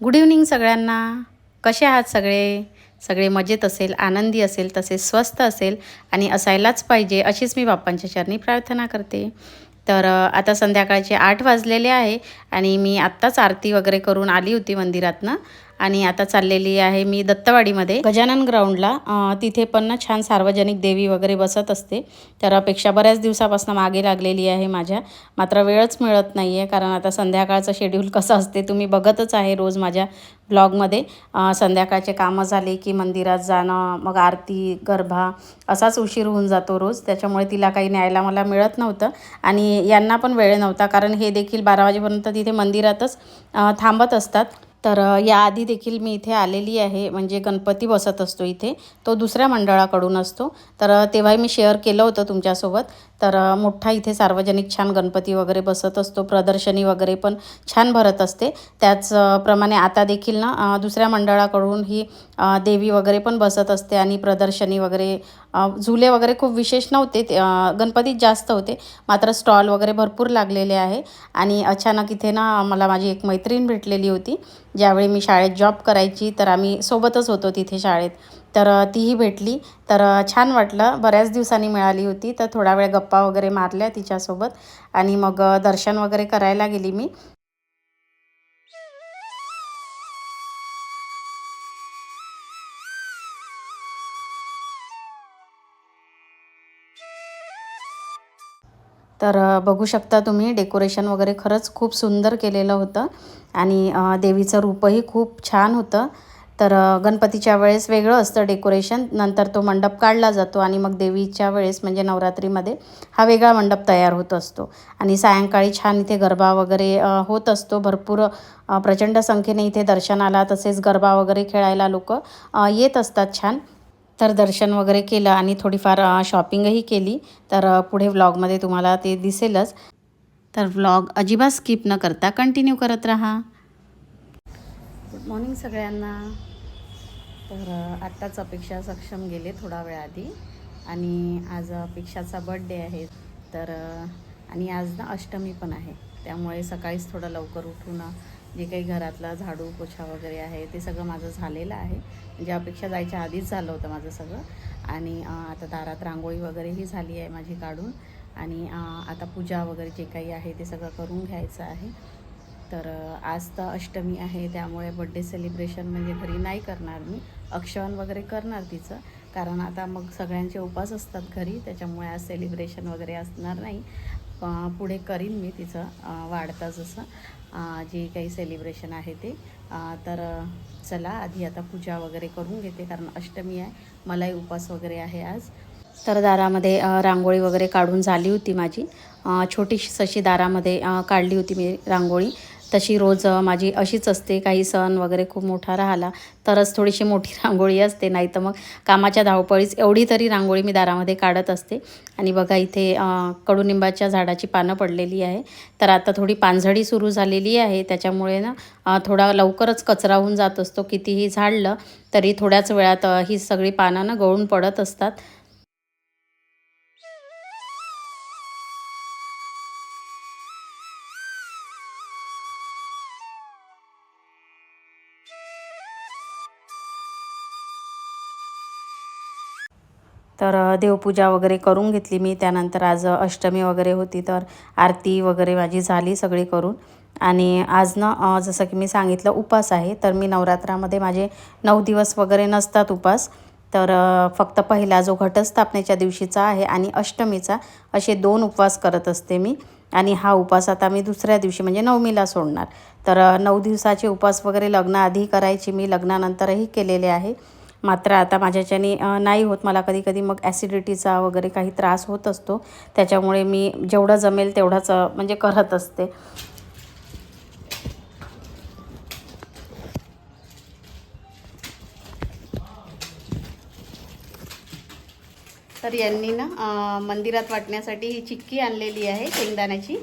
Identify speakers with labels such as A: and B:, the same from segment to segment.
A: Good evening सगळ्यांना. कसे आहात सगळे? सगळे मजेत असेल आनंदी असेल तसेच स्वस्त असेल आणि असायलाच पाहिजे अशीच मी बाप्पांच्या चरणी प्रार्थना करते. तर आता संध्याकाळचे आठ वाजलेले आहे आणि मी आत्ताच आरती वगैरे करून आली होती मंदिरातनं. आणि आता चाललेली आहे मी दत्तवाडीमध्ये. गजानन ग्राउंडला तिथे पण ना छान सार्वजनिक देवी वगैरे बसत असते. तर अपेक्षा बऱ्याच दिवसापासून मागे लागलेली आहे माझ्या. मात्र वेळच मिळत नाही आहे कारण आता संध्याकाळचं शेड्यूल कसं असते तुम्ही बघतच आहे रोज माझ्या ब्लॉगमध्ये संध्याकाळचे कामं झाले की मंदिरात जाणं मग आरती गरबा असाच उशीर होऊन जातो रोज. त्याच्यामुळे तिला काही न्यायला मला मिळत नव्हतं. आणि यांना पण वेळ नव्हता कारण हे देखील बारा वाजेपर्यंत तिथे मंदिरातच थांबत असतात. तर याआधी देखील मी इथे आलेली आहे. म्हणजे गणपती बसत असतो इथे. तो दुसऱ्या मंडळाकडून असतो. तर तेव्हाही मी शेअर केलं होतं तुमच्यासोबत. तर मोठा इथे सार्वजनिक छान गणपती वगैरे बसत असतो प्रदर्शनी वगैरे पण छान भरत असते. त्याचप्रमाणे आता देखील ना दुसऱ्या मंडळाकडून ही देवी वगैरे पण बसत असते आणि प्रदर्शनी वगैरे झुले वगैरे खूप विशेष नव्हते गणपतीत जास्त होते. मात्र स्टॉल वगैरे भरपूर लागलेले आहे आणि अचानक इथे ना मला माझी एक मैत्रीण भेटलेली होती. ज्यावेळी मी शाळेत जॉब करायची तर आम्ही सोबतच होतो तिथे शाळेत. तर तीही भेटली. तर छान वाटलं. बऱ्याच दिवसांनी मिळाली होती. तर थोडा वेळ गप्पा वगैरे मारल्या तिच्यासोबत. आणि मग दर्शन वगैरे करायला गेली मी. तर बघू शकता तुम्ही डेकोरेशन वगैरे खरंच खूप सुंदर केलेलं होतं. आणि देवीचं रूपही खूप छान होतं. तर गणपतीच्या वेळेस वेगळं असतं डेकोरेशन. नंतर तो मंडप काढला जातो आणि मग देवीच्या वेळेस म्हणजे नवरात्रीमध्ये हा वेगळा मंडप तयार होत असतो. आणि सायंकाळी छान इथे गरबा वगैरे होत असतो. भरपूर प्रचंड संख्येने इथे दर्शनाला तसेच गरबा वगैरे खेळायला लोक येत असतात छान. तर दर्शन वगैरे केलं आणि थोडीफार शॉपिंगही केली. तर पुढे व्लॉगमध्ये तुम्हाला ते दिसेलच. तर व्लॉग अजिबात स्किप न करता कंटिन्यू करत राहा. गुड मॉर्निंग सगळ्यांना. तर आत्ताच अपेक्षा सक्षम गेले थोडा वेळ आधी आणि आज अपेक्षाचा बड्डे आहे. तर आणि आज ना अष्टमी पण आहे. त्यामुळे सकाळीच थोडं लवकर उठून जे काही घरातला झाडू पोछा वगैरे आहे ते सगळं माझं झालेलं आहे. म्हणजे अपेक्षा जायच्या आधीच झालं होतं माझं सगळं. आणि आता दारात रांगोळी वगैरेही झाली आहे माझी काढून. आणि आता पूजा वगैरे जे काही आहे ते सगळं करून घ्यायचं आहे. तर आज तर अष्टमी आहे. त्यामुळे बड्डे सेलिब्रेशन म्हणजे घरी नाही करणार मी. अक्षवन वगैरे करणार तिचं. कारण आता मग सगळ्यांचे उपास असतात घरी त्याच्यामुळे आज सेलिब्रेशन वगैरे असणार नाही. पुढे करीन मी तिचं वाढता वाढतं जसं. जे काही सेलिब्रेशन आहे ते. तर चला आधी आता पूजा वगैरे करून घेते कारण अष्टमी आहे. मलाही उपास वगैरे आहे आज. तर दारामध्ये रांगोळी वगैरे काढून झाली होती माझी. छोटीशी अशी दारामध्ये काढली होती मी रांगोळी. तशी रोज माझी अशीच असते. काही सण वगैरे खूप मोठा राहिला तरच थोडीशी मोठी रांगोळी असते. नाही तर मग कामाच्या धावपळीच एवढी तरी रांगोळी मी दारामध्ये काढत असते. आणि बघा इथे कडुनिंबाच्या झाडाची पानं पडलेली आहे. तर आता थोडी पानझडी सुरू झालेली आहे. त्याच्यामुळे ना थोडा लवकरच कचरा होऊन जात असतो. कितीही झाडलं तरी थोड्याच वेळात ही सगळी पानं ना गळून पडत असतात. तर देवपूजा वगैरे करून घेतली मी. त्यानंतर आज अष्टमी वगैरे होती. तर आरती वगैरे माझी झाली सगळी करून. आणि आज ना जसं की मी सांगितलं उपास आहे. तर मी नवरात्रामध्ये माझे नऊ दिवस वगैरे नसतात उपास. तर फक्त पहिला जो घटस्थापनेच्या दिवशीचा आहे आणि अष्टमीचा असे दोन उपवास करत असते मी. आणि हा उपवास आता मी दुसऱ्या दिवशी म्हणजे नवमीला सोडणार. तर नऊ दिवसाचे उपवास वगैरे लग्नाआधी करायची मी. लग्नानंतरही केलेले आहे. मात्र आता माझ्याच्याने नाही होत. मला कधी कधी मग ॲसिडिटीचा वगैरे काही त्रास होत असतो. त्याच्यामुळे मी जेवढं जमेल तेवढंच म्हणजे करत असते. तर यांनी ना मंदिरात वाटण्यासाठी ही चिक्की आणलेली आहे शेंगदाण्याची.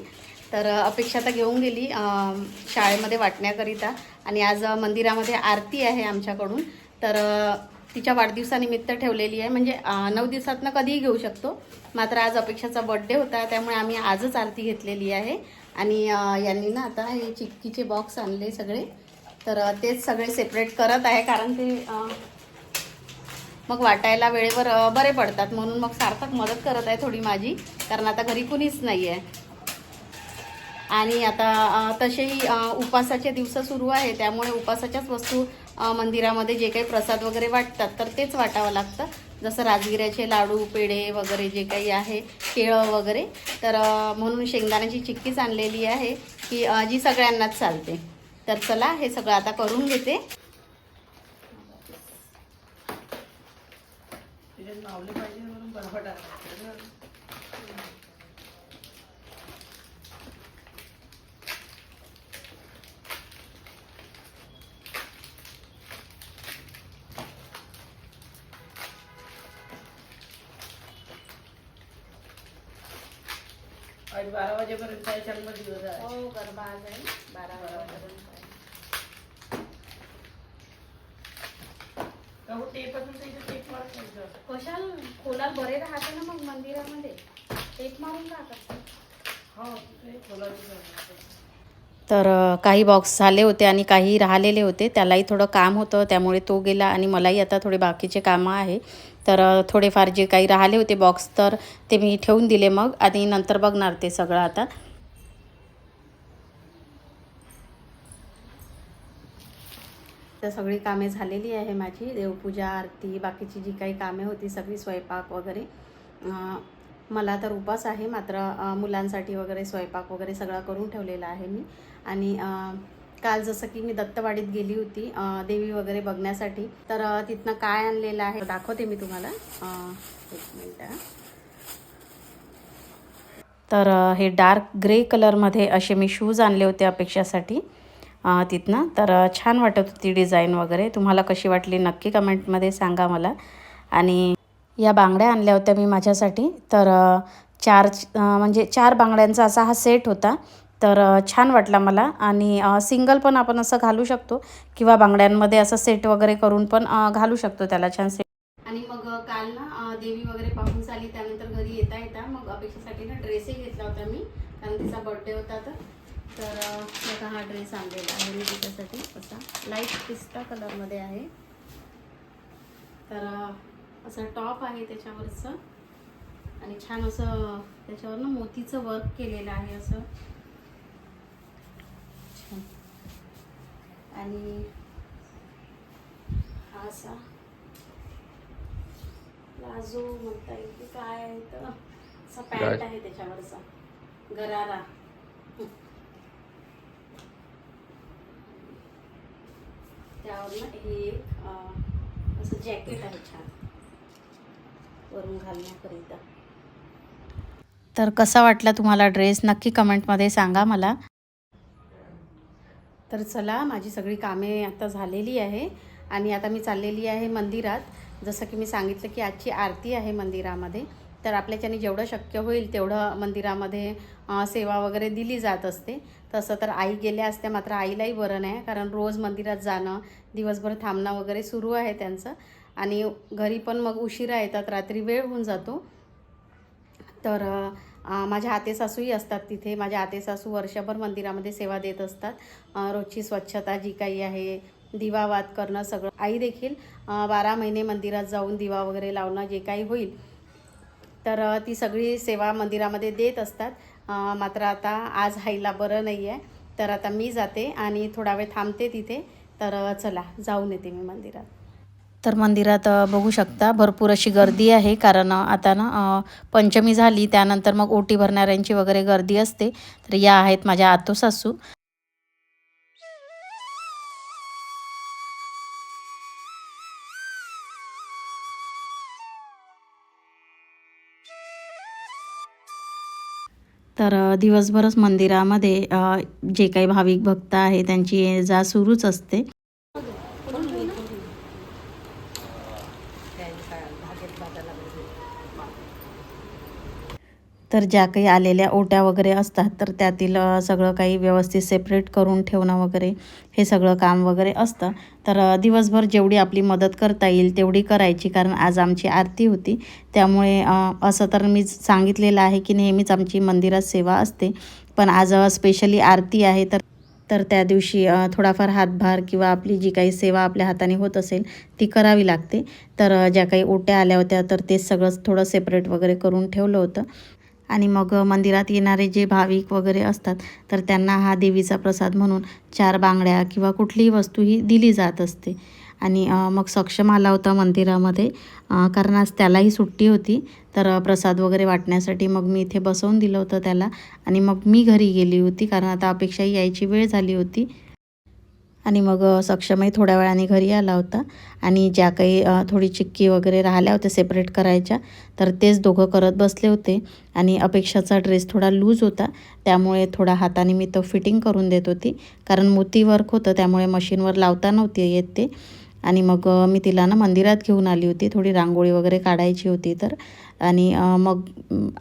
A: तर अपेक्षा तर घेऊन गेली शाळेमध्ये वाटण्याकरिता. आणि आज मंदिरामध्ये आरती आहे आमच्याकडून. तर तिच्या वाढदिवसानिमित्त ठेवलेली आहे. म्हणजे नऊ दिवसातनं कधीही घेऊ शकतो. मात्र आज अपेक्षाचा बड्डे होता त्यामुळे आम्ही आजच आरती घेतलेली आहे. आणि यांनी ना आता हे चिक्कीचे बॉक्स आणले सगळे. तर तेच सगळे सेपरेट करत आहे कारण ते मग वाटायला वेळेवर बरे पडतात. म्हणून मग सार्थक मदत करत आहे थोडी माझी कारण आता घरी कुणीच नाही आहे आणि आता तसेही उपवासाचे उपासाचे दिवस सुरू आहे त्यामुळे उपासाच्याच वस्तू मंदिरामध्ये जे काही प्रसाद वगैरे वाटतात तर तेच वाटावं लागतं. जसं राजगिऱ्याचे लाडू पेढे वगैरे जे काही आहे केळं वगैरे. तर म्हणून शेंगदाण्याची चिक्कीच आणलेली आहे की जी सगळ्यांनाच चालते. तर चला हे सगळं आता करून घेते.
B: पाहिजे आज बारा वाजेपर्यंत आहे जन्म दिवस आहे.
A: हो गरबा आज आहे. बारा वाजेपर्यंत
B: का हो टेप तर इथे टेप.
A: कशाल? खोलात बरे राहते ना मग मंदिरामध्ये. टेप मारून राहतात
B: हो तिथे आहे.
A: तर अ, काही बॉक्स झाले होते आणि काही राहिलेले होते. त्यालाही थोडं काम होतं त्यामुळे तो गेला आणि मलाही आता थोडे बाकीचे कामं आहे. तर थोडेफार जे काही राहिले होते बॉक्स तर ते मी ठेवून दिले मग. आणि नंतर बघणार ते सगळं आता. तर सगळी कामे झालेली आहे माझी. देवपूजा आरती बाकीची जी काही कामे होती सगळी स्वयंपाक वगैरे. मला तर उपास आहे मात्र मुलांसाठी वगैरे स्वयंपाक वगैरे सगळा करून ठेवलेला आहे मी. आणि काल जसं की मी दत्तवाडीत गेली होती देवी वगैरे बघण्यासाठी. तर तिथनं काय आणलेलं आहे दाखवते मी तुम्हाला. एक मिनटं तर हे डार्क ग्रे कलरमध्ये असे मी शूज आणले होते अपेक्षासाठी तिथनं. तर छान वाटत होती डिझाईन वगैरे. तुम्हाला कशी वाटली नक्की कमेंटमध्ये सांगा मला. आणि या बांगड्या आणल्या होत्या मी माझ्यासाठी. तर चार म्हणजे चार बांगड्यांचा असा हा सेट होता. तर छान वाटला मला. आणि सिंगल पण आपण असं घालू शकतो किंवा बांगड्यांमध्ये असं सेट वगैरे करून पण घालू शकतो त्याला छान सेट आणि मग काल ना देवी वगैरे पाहून झाली त्यानंतर घरी येता येता मग अपेक्षेसाठी ना ड्रेसही घेतला होता मी कारण तिचा बर्थडे होता तर. तर बघा हा ड्रेस आणलेला आहे मी तिच्यासाठी. असा लाइट पिस्ता कलरमध्ये आहे. तर असा असं टॉप आहे त्याच्यावरचं. आणि छान असं त्याच्यावर ना मोतीचं वर्क केलेलं आहे असं छान आणि हा असा प्लाझो म्हणता येईल की काय आहे तर असा पॅन्ट आहे त्याच्यावरचा. गरारा. त्यावर ना हे एक असं जॅकेट आहे छान. वरून घालण्याकरिता. तर कसा वाटला तुम्हाला ड्रेस? नक्की कमेंटमध्ये सांगा मला. तर चला माझी सगळी कामे आता झालेली आहे आणि आता मी चाललेली आहे मंदिरात. जसं की मी सांगितलं की आजची आरती आहे मंदिरामध्ये. तर आपल्याच्याने जेवढं शक्य होईल तेवढं मंदिरामध्ये सेवा वगैरे दिली जात असते. तसं तर आई गेल्या असत्या मात्र आईलाही बरं नाही कारण रोज मंदिरात जाणं दिवसभर थांबणं वगैरे सुरू आहे त्यांचं. आणि घरी पण मग उशिरा येतात रात्री वेळ होऊन जातो. तर माझ्या आतेसासूही असतात तिथे. माझ्या आतेसासू वर्षभर मंदिरामध्ये सेवा देत असतात. रोजची स्वच्छता जी काही आहे दिवावाद करणं सगळं. आई देखील बारा महिने मंदिरात जाऊन दिवा वगैरे लावणं जे काही होईल तर ती सगळी सेवा मंदिरामध्ये देत असतात. मात्र आता आज आईला बरं नाही आहे तर आता मी जाते आणि थोडा वेळ थांबते तिथे. तर चला जाऊन येते मी मंदिरात. तर मंदिरात बघू शकता. भरपूर अशी गर्दी आहे कारण आता ना पंचमी झाली. त्यानंतर मग ओटी भरणाऱ्यांची वगैरे गर्दी असते. तर या आहेत माझ्या आतो सासू. तर दिवसभरच मंदिरामध्ये जे काही भाविक भक्त आहे त्यांची जा सुरूच असते. तर ज्या काही आलेल्या ओट्या वगैरे असतात तर त्यातील सगळं काही व्यवस्थित सेपरेट करून ठेवणं वगैरे हे सगळं काम वगैरे असतं. तर दिवसभर जेवढी आपली मदत करता येईल तेवढी करायची कारण आज आमची आरती होती. त्यामुळे असं तर मी सांगितलेलं आहे की नेहमीच आमची मंदिरात सेवा असते. पण आज स्पेशली आरती आहे तर तर त्या दिवशी थोडाफार हातभार किंवा आपली जी काही सेवा आपल्या हाताने होत असेल ती करावी लागते. तर ज्या काही ओट्या आल्या होत्या तर ते सगळं थोडं सेपरेट वगैरे करून ठेवलं होतं. आणि मग मंदिरात येणारे जे भाविक वगैरे असतात तर त्यांना हा देवीचा प्रसाद म्हणून चार बांगड्या किंवा कुठलीही वस्तू ही दिली जात असते. आणि मग सक्षम आला होता मंदिरामध्ये. कारण आज त्यालाही सुट्टी होती. तर प्रसाद वगैरे वाटण्यासाठी मग मी इथे बसवून दिलं होतं त्याला. आणि मग मी घरी गेली होती कारण आता अपेक्षाही यायची वेळ झाली होती. आणि मग सक्षमही थोड्या वेळाने घरी आला होता. आणि ज्या काही थोडी चिक्की वगैरे राहिल्या होत्या सेपरेट करायच्या तर तेच दोघं करत बसले होते. आणि अपेक्षाचा ड्रेस थोडा लूज होता त्यामुळे थोडा हाताने मी तो फिटिंग करून देत होती. कारण मोती वर्क होतं त्यामुळे मशीनवर लावता नव्हती येत ते. आणि मग मी तिला ना मंदिरात घेऊन आली होती. थोडी रांगोळी वगैरे काढायची होती तर. आणि मग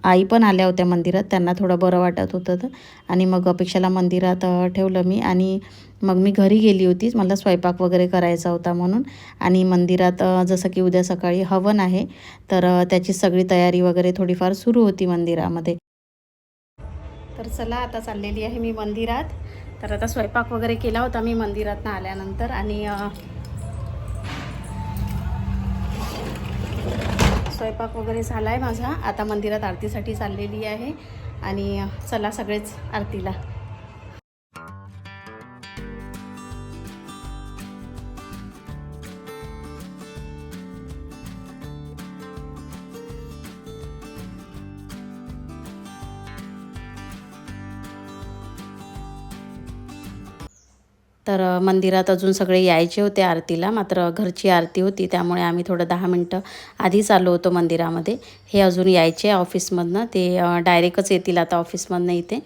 A: आई पण आल्या होत्या मंदिरात. त्यांना थोडं बरं वाटत होतं. तर आणि मग अपेक्षाला मंदिरात ठेवलं मी. आणि मग मी घरी गेली होती मला स्वयंपाक वगैरे करायचा होता म्हणून. आणि मंदिरात जसं की उद्या सकाळी हवन आहे तर त्याची सगळी तयारी वगैरे थोडीफार सुरू होती मंदिरामध्ये. तर चला आता चाललेली आहे मी मंदिरात. तर आता स्वयंपाक वगैरे केला होता मी मंदिरातनं आल्यानंतर. आणि स्वयंपाक वगैरे झाला आहे माझा. आता मंदिरात आरतीसाठी चाललेली आहे. आणि चला सगळेच आरतीला. तर मंदिरात अजून सगळे यायचे होते आरतीला मात्र घरची आरती होती त्यामुळे आम्ही थोडं दहा मिनटं आधीच आलो होतो मंदिरामध्ये. हे अजून यायचे ऑफिसमधनं ते डायरेक्टच येतील आता ऑफिसमधनं इथे.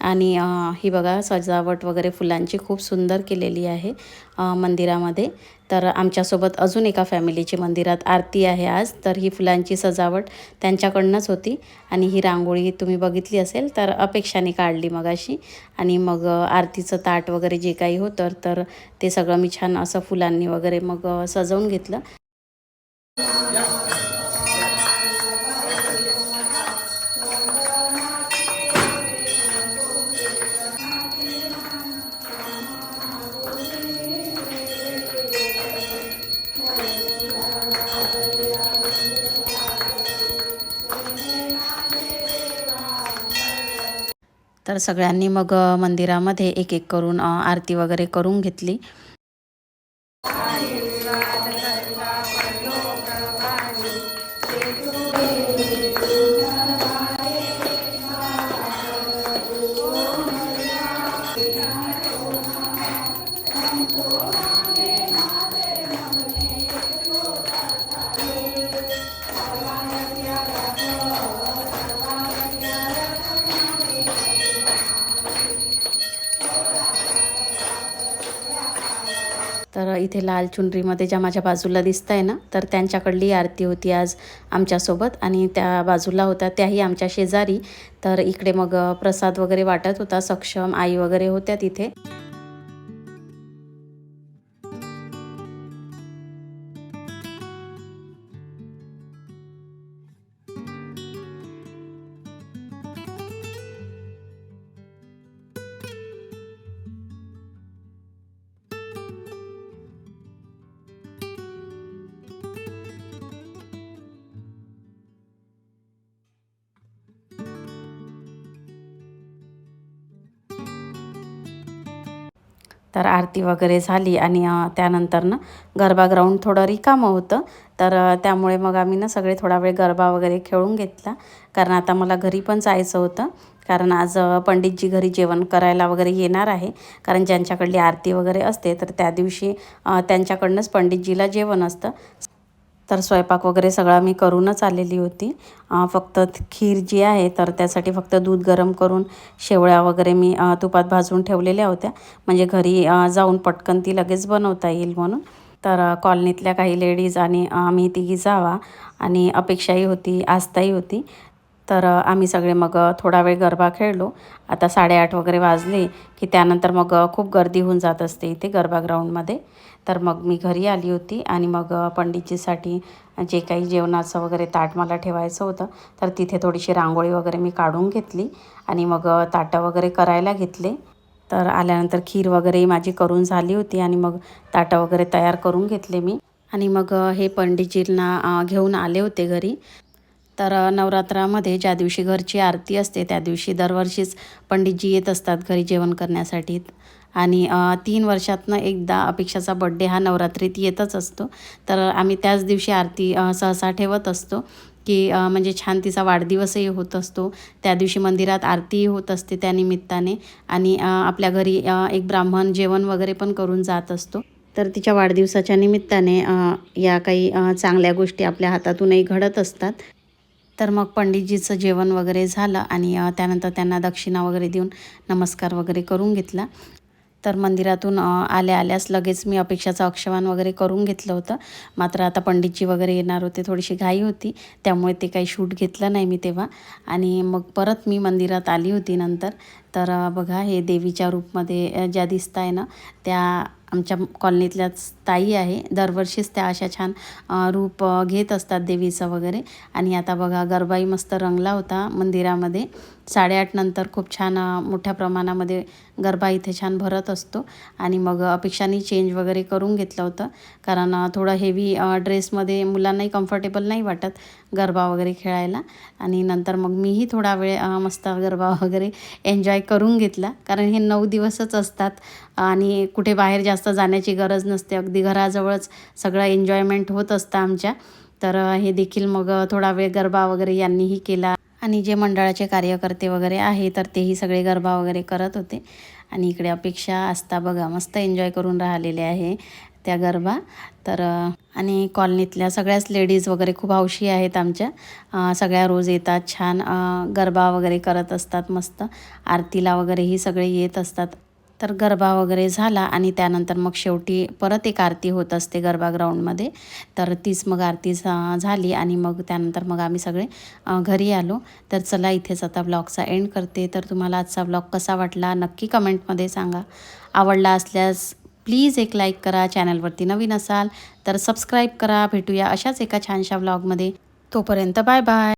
A: आणि ही बघा सजावट वगैरे फुलांची खूप सुंदर केलेली आहे मंदिरामध्ये. तर आमच्यासोबत अजून एका फॅमिलीची मंदिरात आरती आहे आज. तर ही फुलांची सजावट त्यांच्याकडनंच होती आणि ही रांगोळी तुम्ही बघितली असेल तर अपेक्षाने काढली मगाशी. आणि मग आरतीचं ताट वगैरे जे काही होतं तर ते सगळं मी छान असं फुलांनी वगैरे मग सजवून घेतलं. तर सगळ्यांनी मग मंदिरामध्ये एक एक करून आरती वगैरे करून घेतली. इथे लाल चुनरीमध्ये ज्या माझ्या बाजूला दिसत आहे ना तर त्यांच्याकडली आरती होती आज आमच्यासोबत आणि त्या बाजूला होत्या त्याही आमच्या शेजारी. तर इकडे मग प्रसाद वगैरे वाटत होता सक्षम आई वगैरे होत्या तिथे. तर आरती वगैरे झाली आणि त्यानंतर ना गरबा ग्राउंड थोडं रिकामं होतं. तर त्यामुळे मग आम्ही ना सगळे थोडा वेळ गरबा वगैरे खेळून घेतला. कारण आता मला घरी पण जायचं होतं. कारण आज पंडितजी घरी जेवण करायला वगैरे येणार आहे. कारण ज्यांच्याकडली आरती वगैरे असते तर त्या दिवशी त्यांच्याकडनंच पंडितजीला जेवण असतं. तर स्वयंपाक वगैरे सगळा मी करूनच आलेली होती. फक्त खीर जी आहे तर त्यासाठी फक्त दूध गरम करून शेवळ्या वगैरे मी तुपात भाजून ठेवलेल्या होत्या. म्हणजे घरी जाऊन पटकन ती लगेच बनवता येईल म्हणून. तर कॉलनीतल्या काही लेडीज आणि आम्ही तिघी जावा आणि अपेक्षाही होती आस्थाही होती. तर आम्ही सगळे मग थोडा वेळ गरबा खेळलो. आता साडेआठ वगैरे वाजले की त्यानंतर मग खूप गर्दी होऊन जात असते इथे गरबा ग्राउंडमध्ये. तर मग मी घरी आली होती आणि मग पंडितजीसाठी जे काही जेवणाचं वगैरे ताट मला ठेवायचं होतं तर तिथे थोडीशी रांगोळी वगैरे मी काढून घेतली आणि मग ताटं वगैरे करायला घेतले. तर आल्यानंतर खीर वगैरे माझी करून झाली होती आणि मग ताटं वगैरे तयार करून घेतले मी. आणि मग हे पंडितजींना घेऊन आले होते घरी. तर नवरात्रामध्ये ज्या दिवशी घरची आरती असते त्या दिवशी दरवर्षीच पंडितजी येत असतात घरी जेवण करण्यासाठी. आणि तीन वर्षातनं एकदा अपेक्षाचा बड्डे हा नवरात्रीत येतच असतो. तर आम्ही त्याच दिवशी आरती सहसा ठेवत असतो की म्हणजे छान तिचा वाढदिवसही होत असतो. त्या दिवशी मंदिरात आरतीही होत असते त्या निमित्ताने. आणि आपल्या घरी एक ब्राह्मण जेवण वगैरे पण करून जात असतो. तर तिच्या वाढदिवसाच्या निमित्ताने या काही चांगल्या गोष्टी आपल्या हातातूनही घडत असतात. तर मग पंडितजीचं जेवण वगैरे झालं आणि त्यानंतर त्यांना दक्षिणा वगैरे देऊन नमस्कार वगैरे करून घेतला. तर मंदिरातून आल्या आल्यास लगेच मी अपेक्षाचं अक्षवान वगैरे करून घेतलं होतं. मात्र आता पंडितजी वगैरे येणार होते थोडीशी घाई होती. त्यामुळे ते काही शूट घेतलं नाही मी तेव्हा. आणि मग परत मी मंदिरात आली होती नंतर. तर बघा हे देवीच्या रूपमध्ये ज्या दिसत आहे ना त्या आमच्या कॉलनीतल्याच ताई आहे. दरवर्षीच त्या अशा छान रूप घेत असतात देवीचं वगैरे. आणि आता बघा गरबाई मस्त रंगला होता मंदिरामध्ये. साडेआठनंतर खूप छान मोठ्या प्रमाणामध्ये गरबा इथे छान भरत असतो. आणि मग अपेक्षाने चेंज वगैरे करून घेतलं होतं. कारण थोडं हेवी ड्रेसमध्ये मुलांनाही कम्फर्टेबल नाही वाटत गरबा वगैरे खेळायला. आणि नंतर मग मीही थोडा वेळ मस्त गरबा वगैरे एन्जॉय करून घेतला. कारण हे नऊ दिवसच असतात. आणि कुठे बाहेर जास्त जाण्याची गरज नसते. अगदी घराजवळच सगळं एन्जॉयमेंट होत असतं आमच्या. तर हे देखील मग थोडा वेळ गरबा वगैरे यांनीही केला. आणि जे मंडळाचे कार्यकर्ते वगैरे आहे तर तेही सगळे गरबा वगैरे करत होते. आणि इकडे अपेक्षा असता बघा मस्त एन्जॉय करून राहिलेले आहे त्या गरबा. तर आणि कॉलनीतल्या सगळ्याच लेडीज वगैरे खूप हौशी आहेत आमच्या. सगळ्या रोज येतात छान गरबा वगैरे करत असतात मस्त. आरतीला वगैरेही सगळे येत असतात. तर गरबा वगैरे झाला आणि त्यानंतर मग शेवटी परत एक आरती होत असते गरबा ग्राउंडमध्ये. तर तीच मग आरती झाली आणि मग त्यानंतर मग आम्ही सगळे घरी आलो. तर चला इथेच आता ब्लॉगचा एंड करते. तर तुम्हाला आजचा ब्लॉग कसा वाटला नक्की कमेंटमध्ये सांगा. आवडला असल्यास प्लीज एक लाईक करा चॅनलवरती नवीन असाल तर सबस्क्राईब करा. भेटूया अशाच एका छानशा ब्लॉगमध्ये. तोपर्यंत बाय बाय.